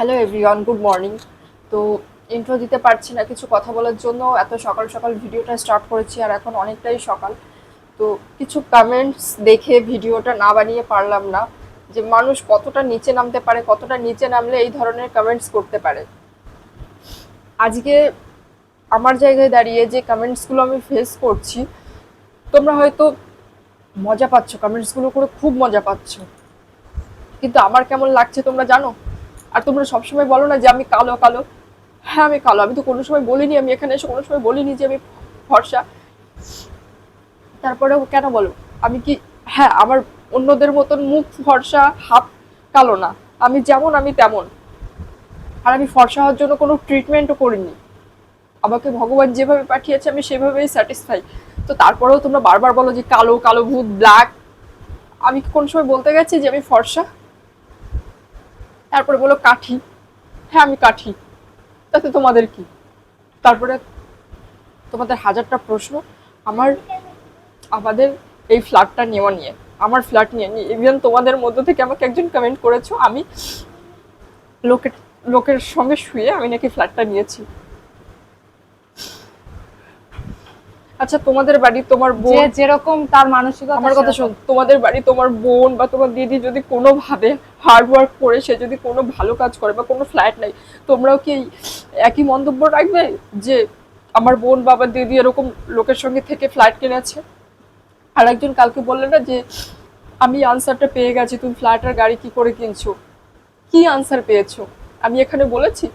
Hello everyone, good morning. তো intro দিতে পারছি না, কিছু কথা বলার জন্য। এত সকাল সকাল ভিডিওটা স্টার্ট করেছি আর এখন অনেকটাই সকাল। তো কিছু কমেন্টস দেখে ভিডিওটা না বানিয়ে পারলাম না, যে মানুষ কতটা নিচে নামতে পারে, কতটা নিচে নামলে এই ধরনের কমেন্টস করতে পারে। আজকে আমার জায়গায় দাঁড়িয়ে যে কমেন্টসগুলো আমি ফেস করছি, তোমরা হয়তো মজা পাচ্ছ কমেন্টসগুলো করে খুব মজা পাচ্ছ। কিন্তু আমার কেমন লাগছে তোমরা জানো? আর তোমরা সবসময় বলো না যে আমি কালো কালো। হ্যাঁ আমি কালো। আমি তো কোনো সময় বলিনি, আমি এখানে এসে কোনো সময় বলিনি যে আমি ফর্সা। তারপরেও কেন বলো? আমি কি হ্যাঁ আমার অন্যদের মতন মুখ ফর্সা, হাত কালো না। আমি যেমন, আমি তেমন। আর আমি ফর্সা হওয়ার জন্য কোনো ট্রিটমেন্টও করিনি। আমাকে ভগবান যেভাবে পাঠিয়েছে, আমি সেভাবেই স্যাটিসফাই তো তারপরেও তোমরা বারবার বলো যে কালো কালো ভূত ব্ল্যাক আমি কি কোন সময় বলতে গেছি যে আমি ফর্সা? তারপরে বলো কাঠি। হ্যাঁ আমি কাঠি। তাতে তোমাদের কি? তারপরে তোমাদের হাজারটা প্রশ্ন। আমার, আমাদের এই ফ্ল্যাটটা নেওয়া নিয়ে, আমার ফ্ল্যাট নিয়ে নিয়ে ইভেন তোমাদের মধ্য থেকে আমাকে একজন কমেন্ট করেছ, আমি লোকের লোকের সঙ্গে শুয়ে আমি নাকি ফ্ল্যাটটা নিয়েছি। আচ্ছা তোমাদের বাড়ি তোমার বোন যেরকম তার মানসিকতা আমার কথা। শোন তোমাদের বাড়ি তোমার বোন বা তোমার দিদি যদি কোনোভাবে হার্ড ওয়ার্ক করে সে যদি কোনো ভালো কাজ করে বা কোনো ফ্ল্যাট নেই তোমরাও কি একই মন্তব্য রাখবে যে আমার বোন বাবা দিদি এরকম লোকের সঙ্গে থেকে ফ্ল্যাট কিনেছে আর একজন কালকে বললে না যে আমি আনসারটা পেয়ে গেছি তুমি ফ্ল্যাট আর গাড়ি কি করে কিনছো? কি আনসার পেয়েছ? আমি এখানে বলেছি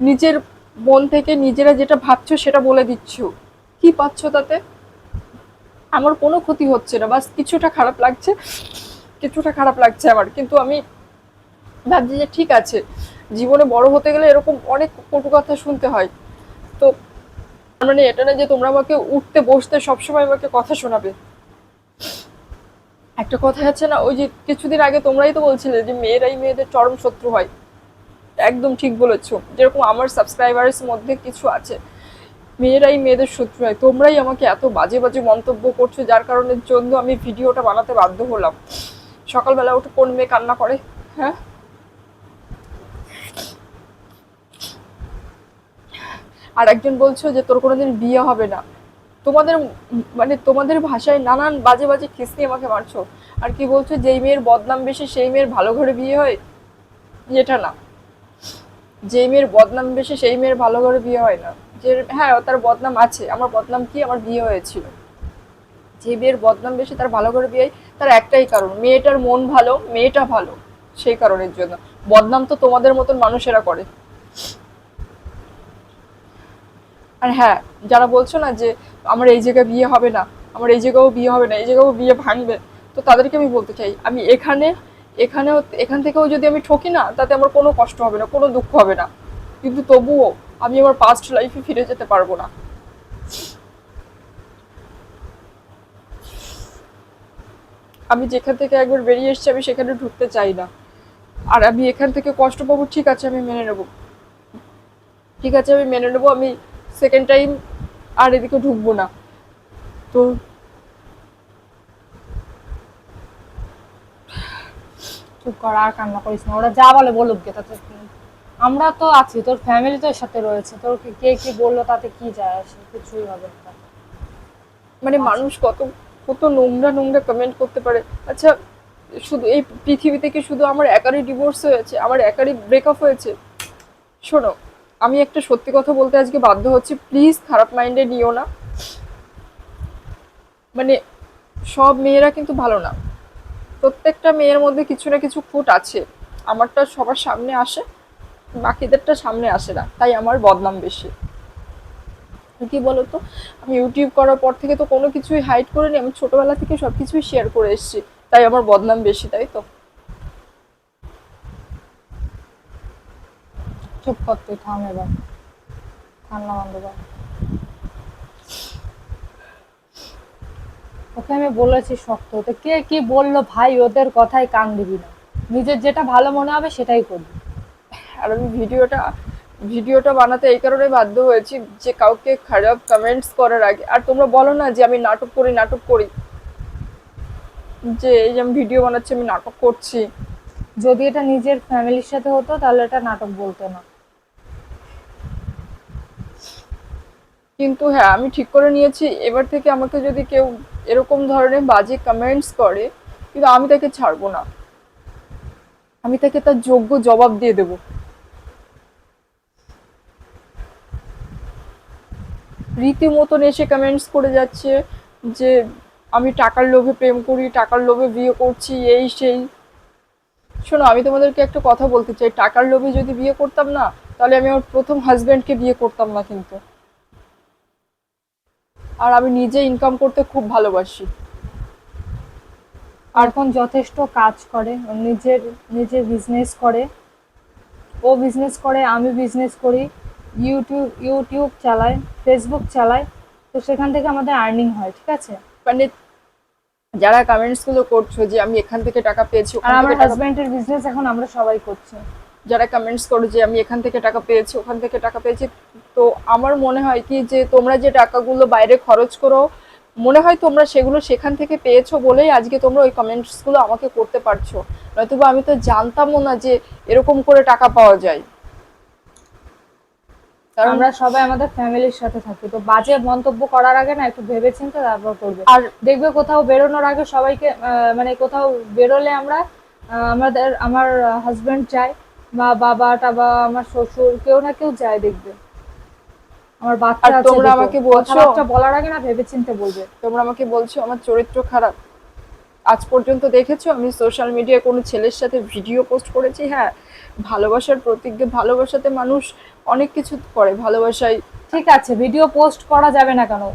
নিজের মন থেকে নিজেরা যেটা ভাবছ সেটা বলে দিচ্ছ। কি পাচ্ছ তাতে? আমার কোনো ক্ষতি হচ্ছে না। বাস কিছুটা খারাপ লাগছে, কিছুটা খারাপ লাগছে আমার। কিন্তু আমি ভাবছি যে ঠিক আছে, জীবনে বড় হতে গেলে এরকম অনেক কটু কথা শুনতে হয়। তো মানে এটা না যে তোমরা আমাকে উঠতে বসতে সবসময় আমাকে কথা শোনাবে। একটা কথা আছে না, ওই যে কিছুদিন আগে তোমরাই তো বলছিলে যে মেয়েরাই মেয়েদের চরম শত্রু হয়। একদম ঠিক বলেছ। যেরকম আমার সাবস্ক্রাইবারের মধ্যে কিছু আছে, মেয়েরাই মেয়েদের শত্রু হয় তোমরাই আমাকে এত বাজে বাজে মন্তব্য করছ, যার কারণের জন্য আমি ভিডিওটা বানাতে বাধ্য হলাম। সকালবেলা উঠে কোন মেয়ে কান্না করে? হ্যাঁ? আর একজন বলছো যে, তোর কোনোদিন বিয়ে হবে না। তোমাদের মানে তোমাদের ভাষায় নানান বাজে বাজে খিস্তি আমাকে মারছো। আর কি বলছো, যেই মেয়ের বদনাম বেশি, সেই মেয়ের ভালো ঘরে বিয়ে হয়? এটা না। যেই মেয়ের বদনাম বেশি, সেই মেয়ের ভালো করে বিয়ে হয় না। যে হ্যাঁ তার বদনাম আছে, আমার বদনাম কি? আমার বিয়ে হয়েছিল। যে মেয়ের বদনাম বেশি, তার ভালো করে বিয়ে তার একটাই কারণ, মেয়েটার মন ভালো, মেয়েটা ভালো, সেই কারণের জন্য। বদনাম তো তোমাদের মতন মানুষেরা করে। আর হ্যাঁ যারা বলছো না যে, আমার এই জায়গায় বিয়ে হবে না, আমার এই জায়গাও বিয়ে হবে না, এই জায়গাও বিয়ে ভাঙবে, তো তাদেরকে আমি বলতে চাই, আমি এখানে এখানেও, এখান থেকেও যদি আমি ঠকি না, তাতে আমার কোনো কষ্ট হবে না, কোনো দুঃখ হবে না। কিন্তু তবুও আমি আমার পাস্ট লাইফে ফিরে যেতে পারব না। আমি যেখান থেকে একবার বেরিয়ে এসেছি, আমি সেখানে ঢুকতে চাই না। আর আমি এখান থেকে কষ্ট পাবো, ঠিক আছে, আমি মেনে নেব। ঠিক আছে, আমি মেনে নেব, আমি সেকেন্ড টাইম আর এদিকে ঢুকবো না। তো চুপ কর আর কান্না করিস না। ওরা যা বলে বলুক গে তাতে আমরা তো আছি তোর ফ্যামিলি তো এর সাথে রয়েছে তোর কি- কে কি বলল তাতে কি যায় আসে? কিছুই হবে না। মানে মানুষ কত কত নোংরা নোংরা কমেন্ট করতে পারে। আচ্ছা শুধু এই পৃথিবীতে কি শুধু আমার একারই ডিভোর্স হয়েছে আমার একারই ব্রেকআপ হয়েছে। শোনো আমি একটা সত্যি কথা বলতে আজকে বাধ্য হচ্ছি প্লিজ খারাপ মাইন্ডে নিও না। মানে সব মেয়েরা কিন্তু ভালো না। প্রত্যেকটা মেয়ের মধ্যে কিছু না কিছু খুঁত আছে। আমারটা সবার সামনে আসে, বাকিদেরটা সামনে আসে না। তাই আমার বদনাম বেশি। কি বলতো? আমি ইউটিউব করার পর থেকে তো কোনো কিছুই হাইড করিনি। আমি ছোটবেলা থেকে সব কিছুই শেয়ার করে এসেছি। তাই আমার বদনাম বেশি, তাই তো? চুপ করতে থাম এবার। কান্না বন্ধ কর। ওকে আমি বলেছি শক্ত হতে কে কি বলল ভাই ওদের কথাই কান দিবি না। নিজের যেটা ভালো মনে হবে সেটাই করবি। আর আমি ভিডিওটা ভিডিওটা বানাতে এই কারণে বাধ্য হয়েছি যে কাউকে খারাপ কমেন্টস করার আগে আর তোমরা বলো না যে আমি নাটক করি নাটক করি। যে এই যে আমি ভিডিও বানাচ্ছি আমি নাটক করছি। যদি এটা নিজের ফ্যামিলির সাথে হতো তাহলে এটা নাটক বলতো না। কিন্তু হ্যাঁ আমি ঠিক করে নিয়েছি। এবার থেকে আমাকে যদি কেউ এরকম ধরনের বাজে কমেন্টস করে, কিন্তু আমি তাকে ছাড়বো না। আমি তাকে তার যোগ্য জবাব দিয়ে দেব। রীতিমতন এসে কমেন্টস করে যাচ্ছে যে, আমি টাকার লোভে প্রেম করি, টাকার লোভে বিয়ে করছি, এই, সেই। শোনো, আমি তোমাদেরকে একটা কথা বলতে চাই। টাকার লোভে যদি বিয়ে করতাম না, তাহলে আমি আমার প্রথম হাজব্যান্ডকে বিয়ে করতাম না কিন্তু। আর আমি নিজে ইনকাম করতে খুব ভালোবাসি। আর এখন যথেষ্ট কাজ করে ও নিজের নিজের বিজনেস করে। ও বিজনেস করে আমি বিজনেস করি। ইউটিউব ইউটিউব চালাই ফেসবুক চালাই। তো সেখান থেকে আমাদের আর্নিং হয় ঠিক আছে? মানে যারা কমেন্টসগুলো করছ যে আমি এখান থেকে টাকা পেয়েছি আর আমার হাজবেন্ডের বিজনেস এখন আমরা সবাই করছি। যারা কমেন্টস করো যে আমি এখান থেকে টাকা পেয়েছি ওখান থেকে টাকা পেয়েছি তো আমার মনে হয় কি যে তোমরা যে টাকাগুলো বাইরে খরচ করো মনে হয় তোমরা সেগুলো সেখান থেকে পেয়েছ বলেই আজকে তোমরা ওই কমেন্টসগুলো আমাকে করতে পারছ। নয়তোবা আমি তো জানতামও না যে এরকম করে টাকা পাওয়া যায়। কারণ আমরা সবাই আমাদের ফ্যামিলির সাথে থাকি তো বাজে মন্তব্য করার আগে না একটু ভেবে চিন্তে তারপর করবে। আর দেখবে কোথাও বেরোনোর আগে সবাইকে মানে কোথাও বেরোলে আমরা আমাদের আমার হাজবেন্ড যায় বা বাবা টাবা আমার শ্বশুর কেউ না কেউ যায় দেখবে। আমার বাচ্চা আর আছে তোমরা আমাকে বলছো- কথাবার্তা বলার আগে না ভেবে চিন্তে বলবে। তোমরা আমাকে বলছো আমার চরিত্র খারাপ। আজ পর্যন্ত দেখেছ আমি সোশ্যাল মিডিয়ায় কোনো ছেলের সাথে ভিডিও পোস্ট করেছি। হ্যাঁ ভালোবাসার প্রতিজ্ঞা ভালোবাসাতে মানুষ অনেক কিছু করে ভালোবাসায় ঠিক আছে ভিডিও পোস্ট করা যাবে না কেন?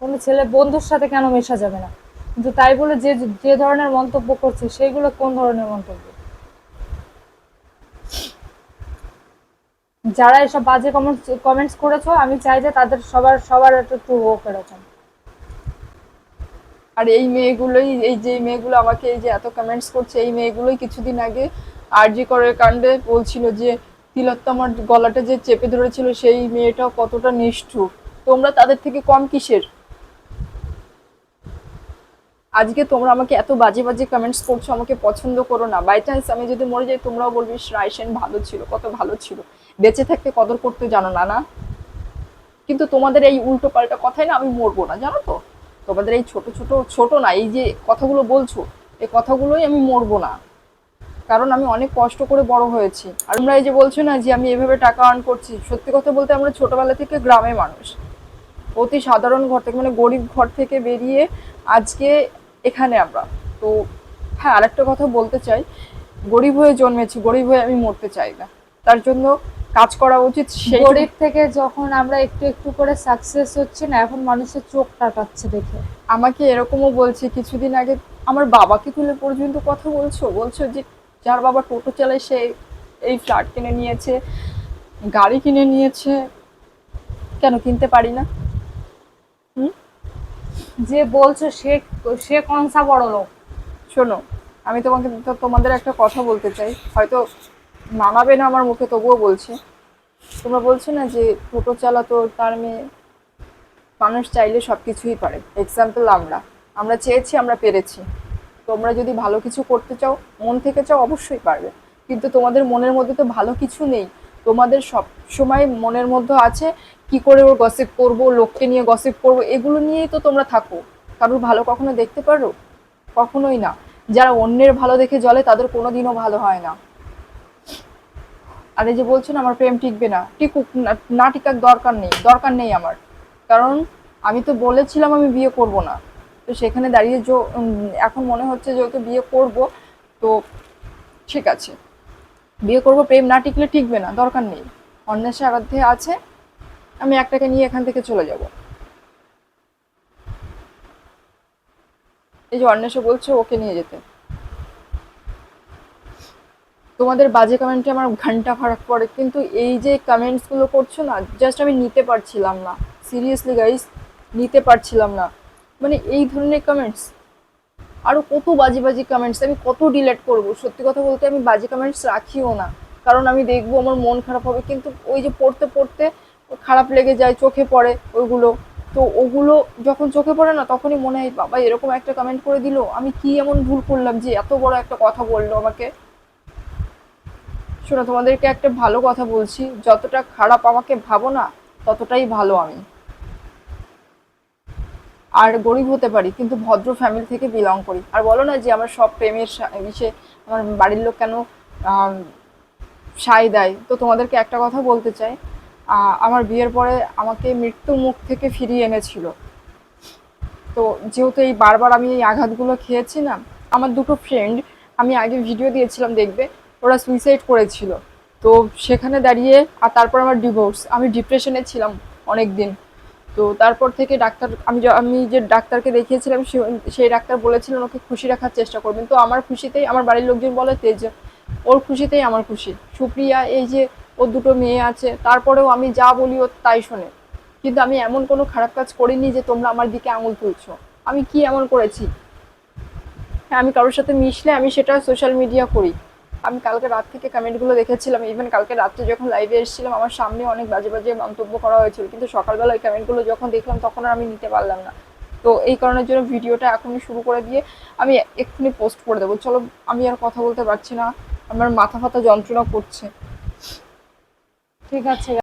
কোনো ছেলে বন্ধুর সাথে কেন মেশা যাবে না? কিন্তু তাই বলে যে যে ধরনের মন্তব্য করছে সেইগুলো কোন ধরনের মন্তব্য? যারা এসব বাজে কমেন্টস কমেন্টস করেছ, আমি চাই যে তাদের সবার সবার একটু হোক। এরকম আর এই মেয়েগুলোই, এই যে মেয়েগুলো আমাকে এই যে এত কমেন্টস করছে, এই মেয়েগুলোই কিছুদিন আগে আরজি করের কাণ্ডে বলছিল যে, তিলোত্তমার গলাটা যে চেপে ধরেছিল সেই মেয়েটা কতটা নিষ্ঠুর। তোমরা তাদের থেকে কম কিসের? আজকে তোমরা আমাকে এত বাজে বাজে কমেন্টস করছ, আমাকে পছন্দ করো না। বাই চান্স আমি যদি মরে যাই, তোমরাও বলবি রায় সেন ভালো ছিল, কত ভালো ছিল। বেঁচে থাকতে কদর করতে জানো না না? কিন্তু তোমাদের এই উল্টো পাল্টা কথাই না আমি মরবো না, জানো তো? তোমাদের এই ছোট ছোট ছোট না, এই যে কথাগুলো বলছো এই কথাগুলোই আমি মরবো না। কারণ আমি অনেক কষ্ট করে বড় হয়েছি। আর আমরা এই যে বলছো না যে আমি এভাবে টাকা আর্ন করছি, সত্যি কথা বলতে আমরা ছোটবেলা থেকে গ্রামে মানুষ। অতি সাধারণ ঘর থেকে মানে গরিব ঘর থেকে বেরিয়ে আজকে এখানে আমরা। তো হ্যাঁ আরেকটা কথা বলতে চাই, গরিব হয়ে জন্মেছি, গরিব হয়ে আমি মরতে চাই না। তার জন্য কাজ করা উচিত সেই গরিব থেকে যখন আমরা একটু একটু করে সাকসেস হচ্ছে না এখন মানুষের চোখ টাকাচ্ছে দেখে। আমাকে এরকমও বলছে কিছুদিন আগে আমার বাবাকে তুলে পর্যন্ত কথা বলছো? বলছো যে যার বাবা টোটো চালায় সে এই ফ্ল্যাট কিনে নিয়েছে গাড়ি কিনে নিয়েছে কেন কিনতে পারি না? যে বলছো সে সে কনসা বড় লোক শোনো আমি তোমাকে তোমাদের একটা কথা বলতে চাই। হয়তো মানাবে না আমার মুখে তবুও বলছি। তোমরা বলছো না যে টোটো চালাতো তার মেয়ে মানুষ চাইলে সব কিছুই পারে। এক্সাম্পল আমরা। আমরা চেয়েছি, আমরা পেরেছি। তোমরা যদি ভালো কিছু করতে চাও, মন থেকে চাও, অবশ্যই পারবে। কিন্তু তোমাদের মনের মধ্যে তো ভালো কিছু নেই। তোমাদের সব সময় মনের মধ্যে আছে কি করে ওর গসিপ করব, লোককে নিয়ে গসিপ করব, এগুলো নিয়েই তো তোমরা থাকো। কারোর ভালো কখনো দেখতে পারো? কখনোই না। যারা অন্যের ভালো দেখে জ্বলে, তাদের কোনো দিনও ভালো হয় না। আর এই যে বলছেন আমার প্রেম টিকবে না, টিকুক, না- টিকার দরকার নেই দরকার নেই আমার। কারণ আমি তো বলেছিলাম আমি বিয়ে করব না। তো সেখানে দাঁড়িয়ে এখন মনে হচ্ছে যেহেতু বিয়ে করব, তো ঠিক আছে। বিয়ে করব, প্রেম না টিকলে টিকবে না, দরকার নেই। অন্বেষা আরাধ্যে আছে, আমি একটাকে নিয়ে এখান থেকে চলে যাব। এই যে অন্বেষা বলছে ওকে নিয়ে যেতে। তোমাদের বাজে কমেন্টে আমার ঘণ্টা ফারাক পড়ে? কিন্তু এই যে কমেন্টসগুলো করছ না জাস্ট আমি নিতে পারছিলাম না। সিরিয়াসলি গাইস নিতে পারছিলাম না। মানে এই ধরনের কমেন্টস আরও কত বাজে বাজে কমেন্টস আমি কত ডিলেট করব? সত্যি কথা বলতে আমি বাজে কমেন্টস রাখিও না। কারণ আমি দেখব আমার মন খারাপ হবে, কিন্তু ওই যে পড়তে পড়তে খারাপ লেগে যায়, চোখে পড়ে ওইগুলো। তো ওগুলো যখন চোখে পড়ে না, তখনই মনে হয়, বাবা, এরকম একটা কমেন্ট করে দিল। আমি কি এমন ভুল করলাম যে এত বড় একটা কথা বলল আমাকে? শোনো, তোমাদেরকে একটা ভালো কথা বলছি। যতটা খারাপ আমাকে ভাবো না, ততটাই ভালো আমি। আর গরিব হতে পারি, কিন্তু ভদ্র ফ্যামিলি থেকে বিলং করি। আর বলো না যে আমার সব প্রেমের ইসে আমার বাড়ির লোক কেন সাই দেয়? তো তোমাদেরকে একটা কথা বলতে চাই। আমার বিয়ের পরে আমাকে মৃত্যু মুখ থেকে ফিরিয়ে এনেছিল। তো যেহেতু এই বারবার আমি এই আঘাতগুলো খেয়েছি না, আমার দুটো ফ্রেন্ড আমি আগে ভিডিও দিয়েছিলাম দেখবে ওরা সুইসাইড করেছিল। তো সেখানে দাঁড়িয়ে, আর তারপর আমার ডিভোর্স আমি ডিপ্রেশনে ছিলাম অনেক দিন তো তারপর থেকে ডাক্তার, আমি আমি যে ডাক্তারকে দেখিয়েছিলাম সেই ডাক্তার বলেছিলেন, ওকে খুশি রাখার চেষ্টা করবেন। তো আমার খুশিতেই, আমার বাড়ির লোকজন বলে, তেজ, ওর খুশিতেই আমার খুশি। সুপ্রিয়া, এই যে ওর দুটো মেয়ে আছে, তারপরেও আমি যা বলি ও তাই শোনে। কিন্তু আমি এমন কোনো খারাপ কাজ করিনি যে তোমরা আমার দিকে আঙুল তুলছো। আমি কি এমন করেছি? হ্যাঁ আমি কারোর সাথে মিশলে আমি সেটা সোশ্যাল মিডিয়া করি। আমি কালকে রাত থেকে কমেন্টগুলো দেখেছিলাম ইভেন কালকে রাত্রে যখন লাইভে এসেছিলাম, আমার সামনে অনেক বাজে বাজে মন্তব্য করা হয়েছিল, কিন্তু সকালবেলা ওই কমেন্টগুলো যখন দেখলাম, তখন আর আমি নিতে পারলাম না। তো এই কারণের জন্য ভিডিওটা এখনই শুরু করে দিয়ে আমি এক্ষুনি পোস্ট করে দেবো। চলো, আমি আর কথা বলতে পারছি না, আমার মাথা ফাতা যন্ত্রণা করছে। ঠিক আছে।